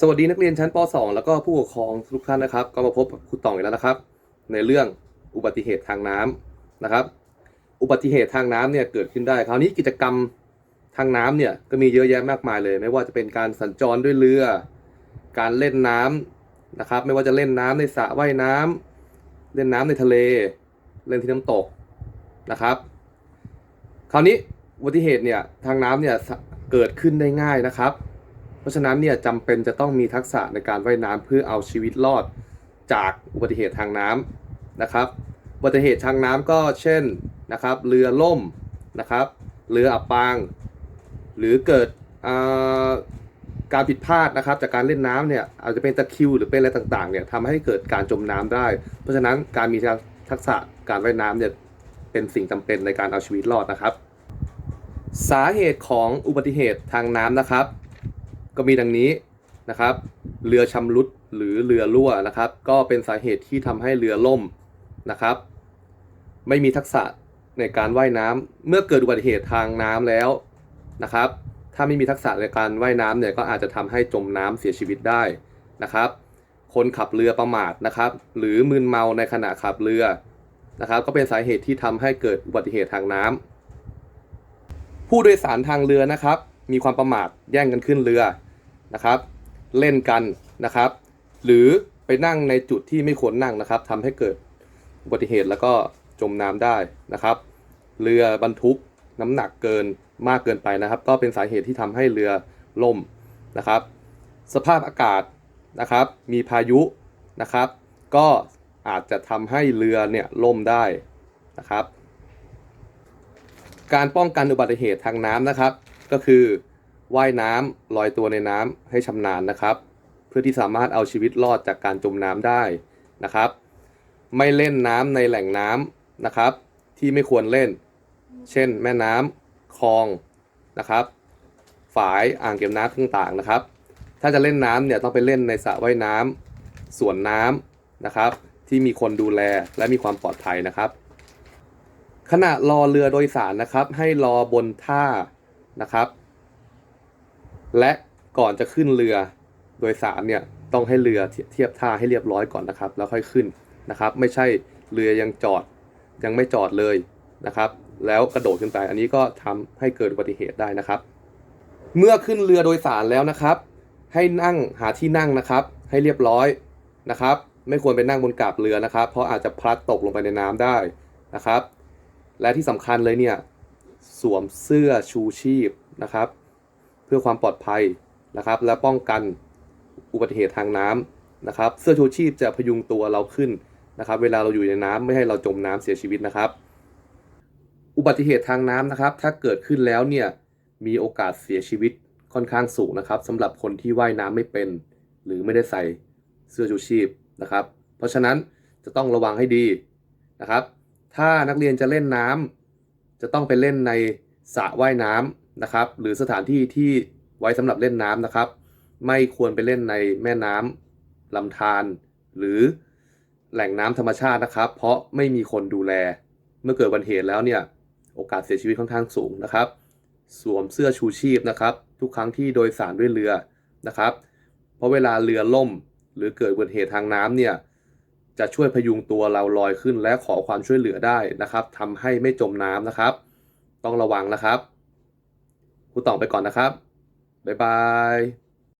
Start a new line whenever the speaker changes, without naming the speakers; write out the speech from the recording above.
สวัสดีนักเรียนชั้นป .2 แล้วก็ผู้ปกครองทุกท่านนะครับ ก็มาพบกับครูต่องอีกแล้วนะครับ ในเรื่องอุบัติเหตุทางน้ำนะครับ อุบัติเหตุทางน้ำเนี่ยเกิดขึ้นได้คราวนี้กิจกรรมทางน้ำเนี่ยก็มีเยอะแยะมากมายเลย ไม่ว่าจะเป็นการสัญจรด้วยเรือ การเล่นน้ำนะครับ ไม่ว่าจะเล่นน้ำในสระว่ายน้ำเล่นน้ำในทะเล เล่นที่น้ำตกนะครับ คราวนี้อุบัติเหตุเนี่ยทางน้ำเนี่ยเกิดขึ้นได้ง่ายนะครับ เพราะฉะนั้นเนี่ยจำเป็นจะต้องมีทักษะในการว่ายน้ำเพื่อเอาชีวิตรอดจากอุบัติเหตุทางน้ำนะครับ อุบัติเหตุทางน้ำก็เช่นนะครับเรือล่มนะครับเรืออับปาง หรือเกิดอ่าการผิดพลาดนะครับจากการเล่นน้ำเนี่ยอาจจะเป็นตะคิวหรือเป็นอะไรต่างๆเนี่ยทำให้เกิดการจมน้ำได้ เพราะฉะนั้นการมีทักษะการว่ายน้ำเนี่ยเป็นสิ่งจำเป็นในการเอาชีวิตรอดนะครับ สาเหตุของอุบัติเหตุทางน้ำนะครับ ก็มีดังนี้นะครับ เรือชำรุดหรือเรือรั่วนะครับ ก็เป็นสาเหตุที่ทำให้เรือล่มนะครับ ไม่มีทักษะในการว่ายน้ำเมื่อเกิดอุบัติเหตุทางน้ำแล้วนะครับ ถ้าไม่มีทักษะในการว่ายน้ำเนี่ยก็อาจจะทำให้จมน้ำเสียชีวิตได้นะครับ คนขับเรือประมาทนะครับ หรือมึนเมาในขณะขับเรือนะครับ ก็เป็นสาเหตุที่ทำให้เกิดอุบัติเหตุทางน้ำผู้โดยสารทางเรือนะครับ มีความประมาทแย่งกันขึ้นเรือ นะครับ เล่นกันนะครับ หรือไปนั่งในจุดที่ไม่ควรนั่งนะครับทำให้เกิดอุบัติเหตุแล้วก็จมน้ำได้นะครับ เรือบรรทุกน้ำหนักเกินมากเกินไปนะครับ ก็เป็นสาเหตุที่ทำให้เรือล่มนะครับ สภาพอากาศนะครับ มีพายุนะครับ ก็อาจจะทำให้เรือเนี่ยล่มได้นะครับ การป้องกันอุบัติเหตุทางน้ำนะครับ ก็คือ ว่ายน้ำลอยตัวในน้ำให้ชำนาญนะครับ เพื่อที่สามารถเอาชีวิตรอดจากการจมน้ำได้นะครับ ไม่เล่นน้ำในแหล่งน้ำนะครับ ที่ไม่ควรเล่น เช่น แม่น้ำคลองนะครับ ฝายอ่างเก็บน้ำต่างๆนะครับ ถ้าจะเล่นน้ำเนี่ยต้องไปเล่นในสระว่ายน้ำสวนน้ำนะครับ ที่มีคนดูแลและมีความปลอดภัยนะครับ ขณะรอเรือโดยสารนะครับ ให้รอบนท่านะครับ และก่อนจะขึ้นเรือโดยสารเนี่ยต้องให้เรือเทียบท่าให้เรียบร้อยก่อนนะครับ แล้วค่อยขึ้นนะครับ ไม่ใช่เรือยังจอดยังไม่จอดเลยนะครับ แล้วกระโดดขึ้นไปอันนี้ก็ทำให้เกิดอุบัติเหตุได้นะครับ เมื่อขึ้นเรือโดยสารแล้วนะครับ ให้นั่งหาที่นั่งนะครับ ให้เรียบร้อยนะครับ ไม่ควรไปนั่งบนกาบเรือนะครับ เพราะอาจจะพลัดตกลงไปในน้ำได้นะครับ และที่สำคัญเลยเนี่ยสวมเสื้อชูชีพนะครับ เพื่อความปลอดภัยนะครับ และป้องกันอุบัติเหตุทางน้ำนะครับ เสื้อชูชีพจะพยุงตัวเราขึ้นนะครับ เวลาเราอยู่ในน้ำไม่ให้เราจมน้ำเสียชีวิตนะครับ อุบัติเหตุทางน้ำนะครับ ถ้าเกิดขึ้นแล้วเนี่ยมีโอกาสเสียชีวิตค่อนข้างสูงนะครับสำหรับคนที่ว่ายน้ำไม่เป็น หรือไม่ได้ใส่เสื้อชูชีพนะครับ เพราะฉะนั้นจะต้องระวังให้ดีนะครับ ถ้านักเรียนจะเล่นน้ำจะต้องไปเล่นในสระว่ายน้ำ นะครับ หรือสถานที่ที่ไว้สำหรับเล่นน้ำนะครับ ไม่ควรไปเล่นในแม่น้ำลำธารหรือแหล่งน้ำธรรมชาตินะครับ เพราะไม่มีคนดูแล เมื่อเกิดอุบัติเหตุแล้วเนี่ยโอกาสเสียชีวิตค่อนข้างสูงนะครับ สวมเสื้อชูชีพนะครับ ทุกครั้งที่โดยสารด้วยเรือนะครับ เพราะเวลาเรือล่มหรือเกิดอุบัติเหตุทางน้ำเนี่ยจะช่วยพยุงตัวเราลอยขึ้นและขอความช่วยเหลือได้นะครับทำให้ไม่จมน้ำนะครับ ต้องระวังนะครับ ครูต่องไปก่อนนะครับ บ๊ายบาย